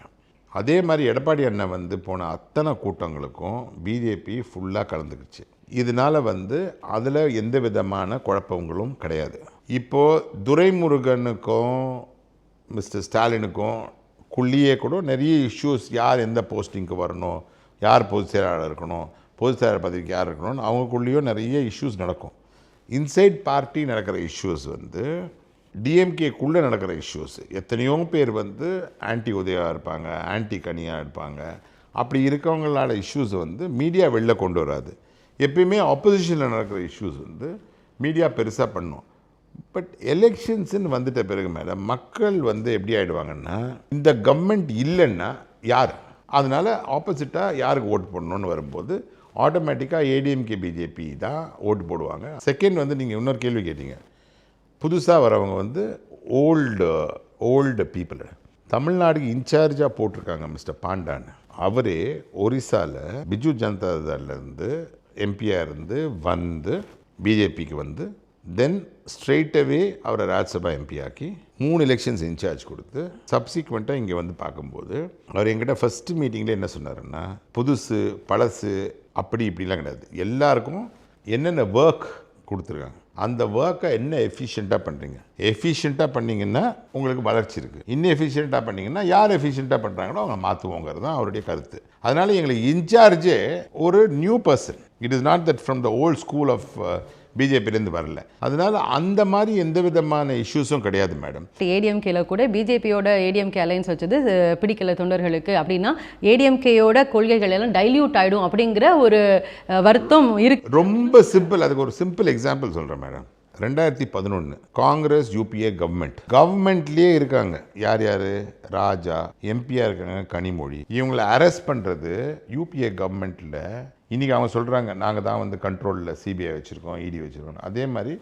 அதே மாதிரி எடப்பாடி அண்ணன் வந்து போன அத்தனை கூட்டங்களுக்கும் பிஜேபி ஃபுல்லாக கலந்துக்குச்சு. இதனால வந்து அதில் எந்த விதமான குழப்பங்களும் கிடையாது. இப்போது துரைமுருகனுக்கும் மிஸ்டர் ஸ்டாலினுக்கும் குள்ளியே கூட நிறைய இஷ்யூஸ் யார் எந்த போஸ்டிங்க்கு வரணும் யார் பொதுச் செயலாளர் இருக்கணும் பொதுச் செயலாளர் பதவிக்கு யார் இருக்கணும்னு அவங்களுக்குள்ளேயும் நிறைய இஷ்யூஸ் நடக்கும். இன்சைட் பார்ட்டி நடக்கிற இஷ்யூஸ் வந்து டிஎம்கேக்குள்ளே நடக்கிற இஷ்யூஸ் எத்தனையோ பேர் வந்து ஆன்டி உதயா இருப்பாங்க ஆன்டி கனியாக இருப்பாங்க. அப்படி இருக்கவங்களால இஷ்யூஸ் வந்து மீடியா வெளில கொண்டு வராது. எப்பயுமே ஆப்போசிஷனில் நடக்கிற இஷ்யூஸ் வந்து மீடியா பெருசாக பண்ணும். பட் எலெக்ஷன்ஸுன்னு வந்துட்ட பிறகு மேலே மக்கள் வந்து எப்படி ஆகிடுவாங்கன்னா இந்த கவர்மெண்ட் இல்லைன்னா யார்? அதனால ஆப்போசிட்டாக யாருக்கு ஓட்டு போடணும்னு வரும்போது ஆட்டோமேட்டிக்காக ஏடிஎம்கே பிஜேபி தான் ஓட்டு போடுவாங்க. செகண்ட் வந்து நீங்கள் இன்னொரு கேள்வி கேட்டீங்க. புதுசாக வரவங்க வந்து ஓல்டு ஓல்டு பீப்புள் தமிழ்நாடுக்கு இன்சார்ஜாக போட்டிருக்காங்க மிஸ்டர் பாண்டான்னு அவரே ஒரிசாவில் பிஜு ஜனதா தள்லேருந்து எம்பியாக இருந்து வந்து பிஜேபிக்கு வந்து தென் ஸ்ட்ரெயிட்டவே அவரை ராஜ்சபா எம்பி ஆக்கி மூணு எலெக்ஷன்ஸ் இன்சார்ஜ் கொடுத்து சப்சிக்வெண்ட்டாக இங்கே வந்து பார்க்கும்போது அவர் எங்கிட்ட ஃபஸ்ட்டு மீட்டிங்கில் என்ன சொன்னாருன்னா புதுசு பழசு அப்படி இப்படிலாம் கிடையாது. எல்லாருக்கும் என்னென்ன ஒர்க் கொடுத்துருக்காங்க. அந்த ஒர்க்கை என்ன எஃபிஷியண்ட்டாக பண்ணுறீங்க எஃபிஷியண்ட்டாக பண்ணிங்கன்னா உங்களுக்கு வளர்ச்சி இருக்குது இன்னும் எஃபிஷியண்ட்டாக யார் எஃபிஷியண்ட்டாக பண்ணுறாங்களோ அவங்க மாற்றுவோங்கிறது தான் அவருடைய கருத்து. அதனால் எங்களுக்கு இன்சார்ஜே ஒரு new person it is not that from the old school of பிஜேபிலேருந்து வரல. அதனால் அந்த மாதிரி எந்த விதமான இஷ்யூஸும் கிடையாது மேடம் ஏடிஎம்கேல கூட பிஜேபியோட ஏடிஎம்கே அலைன்ஸ் வச்சது பிடிக்கல தொண்டர்களுக்கு அப்படின்னா ஏடிஎம்கேயோட கொள்கைகள் எல்லாம் டைல்யூட் ஆயிடும் அப்படிங்கிற ஒரு வருத்தம் இருக்கு ரொம்ப சிம்பிள் அதுக்கு ஒரு சிம்பிள் எக்ஸாம்பிள் சொல்கிறேன் மேடம் ரெண்டாயிரத்தி பதினொன்று காங்கிரஸ் யூபிஏ கவர்மெண்ட் கவர்மெண்ட்லேயே இருக்காங்க. யார் யார்? ராஜா எம்பியாக இருக்காங்க கனிமொழி. இவங்களை அரெஸ்ட் பண்ணுறது யூபிஏ கவர்மெண்ட்டில் இன்றைக்கி அவங்க சொல்கிறாங்க நாங்கள் தான் வந்து கண்ட்ரோலில் சிபிஐ வச்சுருக்கோம் இடி வச்சுருக்கோம் அதே மாதிரி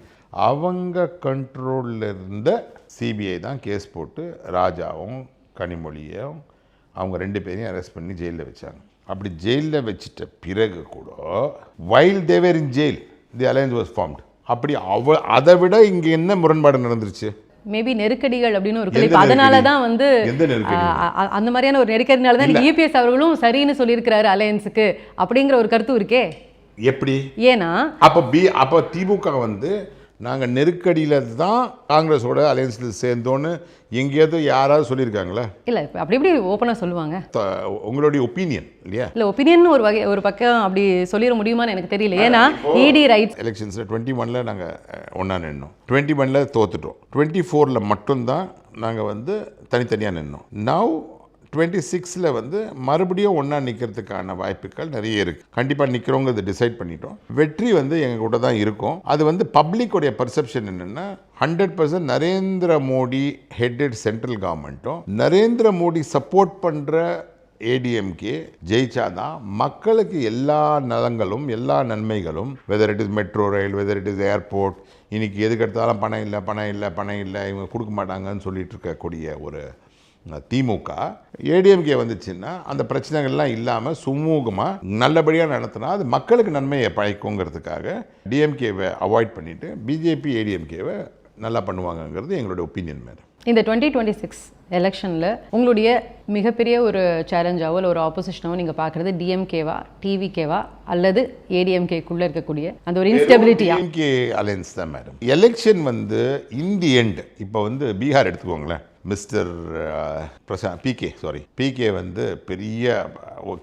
அவங்க கண்ட்ரோலில் இருந்த சிபிஐ தான் கேஸ் போட்டு ராஜாவும் கனிமொழியும் அவங்க ரெண்டு பேரையும் அரெஸ்ட் பண்ணி ஜெயிலில் வச்சாங்க. அப்படி ஜெயிலில் வச்சிட்ட பிறகு கூட while Thevar in jail the alliance was formed அப்படி அவ அதை விட இங்கே என்ன முரண்பாடு நடந்துருச்சு? மேபி நெருக்கடிகள் அப்படின்னு ஒரு எந்த கேள்வி அதனால? தான் வந்து அந்த மாதிரியான ஒரு நெருக்கடினால தான் இபிஎஸ் அவர்களும் சரின்னு சொல்லியிருக்கிறாரு அலையன்ஸுக்கு அப்படிங்கிற ஒரு கருத்து இருக்கே. எப்படி? ஏன்னா அப்போ பி அப்போ திமுக வந்து நாங்கள் நெருக்கடியில் தான் காங்கிரஸோட அலையன்ஸில் சேர்ந்தோன்னு எங்கேயாவது யாராவது சொல்லியிருக்காங்களா? இல்ல இப்ப அப்படி இப்படி ஓப்பனா சொல்லுவாங்க. உங்களுடைய ஒப்பீனியன் இல்லையா? இல்ல ஒப்பீனியன் ஒரு வகை ஒரு பக்கம் அப்படி சொல்லிட முடியுமான்னு எனக்கு தெரியல. ஏன்னா இடி ரைட்ஸ் எலெக்ஷன்ஸில் டுவெண்ட்டி ஒனில் நாங்கள் ஒன்றா நின்னோம். டுவெண்ட்டி ஒனில் தோத்துட்டோம். டுவெண்ட்டி ஃபோரில் மட்டும்தான் நாங்கள் வந்து தனித்தனியாக நின்னோம். நவ் டுவெண்ட்டி சிக்ஸில் வந்து மறுபடியும் ஒன்றா நிற்கிறதுக்கான வாய்ப்புகள் நிறைய இருக்குது கண்டிப்பாக நிற்கிறோங்கிறது டிசைட் பண்ணிட்டோம். வெற்றி வந்து எங்கள் கூட தான் இருக்கும். அது வந்து பப்ளிக்குடைய பர்செப்ஷன் என்னென்னா hundred percent Narendra Modi headed central கவர்மெண்ட்டும் நரேந்திர மோடி சப்போர்ட் பண்ணுற ஏடிஎம்கே ஜெயிச்சாதான் மக்களுக்கு எல்லா நலங்களும் எல்லா நன்மைகளும் whether it is metro rail whether it is airport இன்றைக்கி எதுக்கு எடுத்தாலும் பணம் இல்லை பணம் இல்லை பணம் இல்லை இவங்க கொடுக்க மாட்டாங்கன்னு சொல்லிட்டு இருக்கக்கூடிய ஒரு திமுக ஏடிஎம்கே வந்துச்சுன்னா அந்த பிரச்சனைகள்லாம் இல்லாமல் சுமூகமாக நல்லபடியாக நடத்தினா அது மக்களுக்கு நன்மையை பழைக்குங்கிறதுக்காக டிஎம்கேவை அவாய்ட் பண்ணிவிட்டு பிஜேபி ஏடிஎம்கேவை நல்லா பண்ணுவாங்கங்கிறது எங்களுடைய ஒப்பீனியன் மேடம். இந்த டுவெண்ட்டி டுவெண்ட்டி சிக்ஸ் எலெக்ஷனில் உங்களுடைய மிகப்பெரிய ஒரு சேலஞ்சாவோ இல்லை ஒரு ஆப்போசிஷனாவோ நீங்கள் பார்க்குறது டிஎம்கேவா டிவிகேவா அல்லது ஏடிஎம்கேக்குள்ளே இருக்கக்கூடிய அந்த ஒரு இன்ஸ்டெபிலிட்டியா டிஎம்கே அலையன்ஸ் தான் மேடம். எலெக்ஷன் வந்து இன் தி எண்ட் இப்போ வந்து பீகார் எடுத்துக்கோங்களேன். Mister Prashant PK sorry PK வந்து பெரிய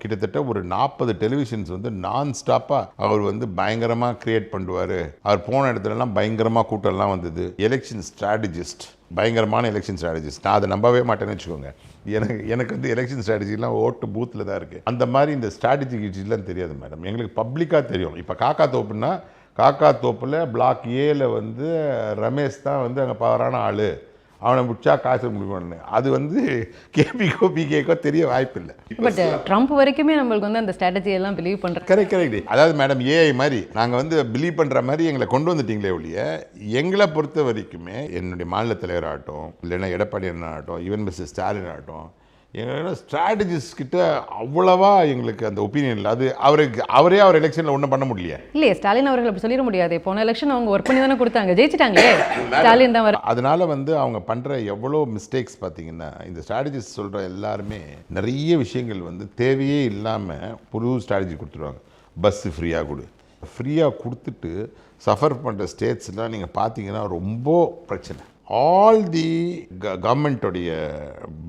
கிட்டத்தட்ட ஒரு நாற்பது டெலிவிஷன்ஸ் வந்து நான் ஸ்டாப்பாக அவர் வந்து பயங்கரமாக கிரியேட் பண்ணுவார். அவர் போன இடத்துலலாம் பயங்கரமாக கூட்டம்லாம் வந்தது. எலெக்ஷன் ஸ்ட்ராட்டஜிஸ்ட் பயங்கரமான எலெக்ஷன் ஸ்ட்ராட்டஜிஸ்ட் நான் அதை நம்பவே மாட்டேன்னு வச்சுக்கோங்க. எனக்கு எனக்கு வந்து எலெக்ஷன் ஸ்ட்ராட்டஜிலாம் ஓட்டு பூத்தில் தான் இருக்குது அந்த மாதிரி இந்த ஸ்ட்ராட்டஜி கிட்லாம் தெரியாது மேடம் எங்களுக்கு பப்ளிக்காக தெரியும். இப்போ காக்கா தோப்புன்னா காக்கா தோப்பில் பிளாக் ஏல வந்து ரமேஷ் தான் வந்து அங்கே பவரான ஆள். அவனை முடிச்சா காசு முடிக்கணும்னு அது வந்து கேபிக்கோ பிகேக்கோ தெரிய வாய்ப்பில்லை. பட் ட்ரம்ப் வரைக்குமே நம்மளுக்கு வந்து அந்த ஸ்ட்ராட்டஜி எல்லாம் பிலீவ் பண்ணுற கரெக்ட் கரெக்ட் அதாவது மேடம் ஏஐ மாதிரி நாங்கள் வந்து பிலீவ் பண்ணுற மாதிரி எங்களை கொண்டு வந்துட்டீங்களே ஒழிய எங்களை பொறுத்த வரைக்குமே என்னுடைய மாநில தலைவர் ஆகட்டும் இல்லைன்னா எடப்பாடி அண்ணன் ஆகட்டும் ஈவன் மிஸ்டர் ஸ்டாலின் ஆகட்டும் எங்களோட ஸ்ட்ராட்டஜிஸ்ட் கிட்ட அவ்வளவா எங்களுக்கு அந்த ஒப்பீனியன் இல்லை. அது அவருக்கு அவரே அவர் எலெக்ஷனில் ஒன்றும் பண்ண முடியல இல்லையே ஸ்டாலின் அவர்கள் அப்படி சொல்லிட முடியாது. போன எலெக்ஷன் அவங்க ஒர்க் பண்ணி தானே கொடுத்தாங்க. ஜெயிச்சிட்டாங்களே? ஸ்டாலின் தான் வர அதனால வந்து அவங்க பண்ணுற எவ்வளோ மிஸ்டேக்ஸ் பார்த்தீங்கன்னா இந்த ஸ்ட்ராட்டஜிஸ்ட் சொல்கிற எல்லாருமே நிறைய விஷயங்கள் வந்து தேவையே இல்லாமல் புது ஸ்ட்ராட்டஜி கொடுத்துருவாங்க. பஸ்ஸு ஃப்ரீயாக கொடு. ஃப்ரீயாக கொடுத்துட்டு சஃபர் பண்ணுற ஸ்டேட்ஸ்லாம் நீங்கள் பார்த்தீங்கன்னா ரொம்ப பிரச்சனை. ஆல் தி கவர்மெண்ட்டோடைய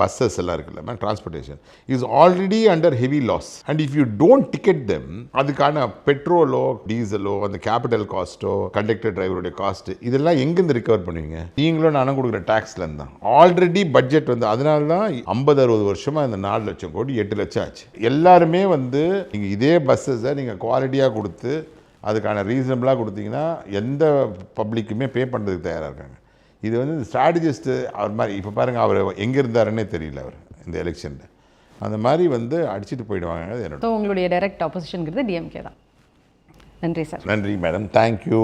பஸ்ஸஸ் எல்லாம் இருக்குல்ல ma'am transportation is already under heavy loss and if you don't ticket them அதுக்கான பெட்ரோலோ டீசலோ அந்த கேபிட்டல் காஸ்ட்டோ கண்டக்டர் டிரைவருடைய காஸ்ட் இதெல்லாம் எங்கேருந்து ரிகவர் பண்ணுவீங்க? நீங்களும் நானும் கொடுக்குற டேக்ஸ்லேருந்து தான். ஆல்ரெடி பட்ஜெட் வந்து அதனால தான் ஐம்பது அறுபது வருஷமாக இந்த நாலு லட்சம் கோடி எட்டு லட்சம் ஆச்சு. எல்லாருமே வந்து நீங்கள் இதே பஸ்ஸஸை நீங்கள் குவாலிட்டியாக கொடுத்து அதுக்கான ரீசனபிளாக கொடுத்தீங்கன்னா எந்த பப்ளிக்குமே பே பண்ணுறதுக்கு தயாராக இருக்காங்க. இது வந்து ஸ்ட்ராட்டஜிஸ்ட்டு அவர் மாதிரி இப்போ பாருங்கள் அவர் எங்கே இருந்தாருன்னே தெரியல அவர் இந்த எலெக்ஷனில் அந்த மாதிரி வந்து அடிச்சிட்டு போயிடுவாங்க என்னோட உங்களுடைய டைரக்ட் ஆப்போசிஷனுங்கிறது டிஎம்கே தான். நன்றி சார் நன்றி மேடம் தேங்க்யூ